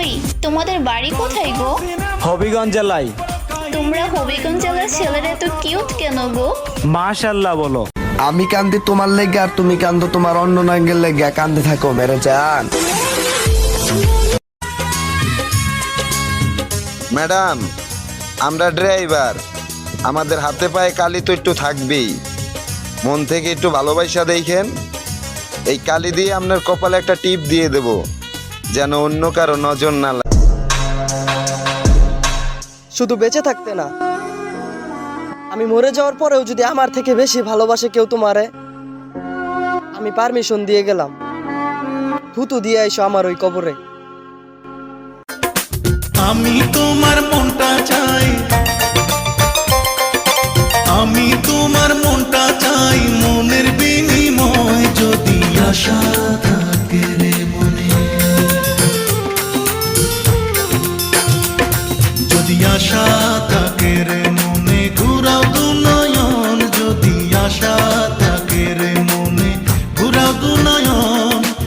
ওই তোমাদের বাড়ি কোথায় গো? হবিগঞ্জ জেলায়। তোমরা হবিগঞ্জ জেলার ছেলেরা এত কিউট কেন গো? মাশাল্লাহ বলো। আমি কান্দি তোমার লেগে আর তুমি কান্দো তোমার অন্য নাঙ্গের লেগে। কান্দে থাকো মেরে চান ম্যাডাম আমরা ড্রাইভার। আমাদের হাতে পায়ে কালি তো একটু থাকবেই। মন থেকে একটু ভালোবাসা দেখেন। এই কালি দিয়ে আপনার কপালে একটা টিপ দিয়ে দেব। যেন অন্য কারও নজর না লাগে শুধু বেঁচে থাকতে না। আমি মরে যাওয়ার পরেও যদি আমার থেকে বেশি ভালোবাসে কেউ তোমারে আমি পারমিশন দিয়ে গেলাম। থুতু দিয়ে আইসো আমার ওই কবরে। আমি তোমার মনটা যদি আশা থাকে রে মনে ঘুরাও দু নয়ন যদি আশা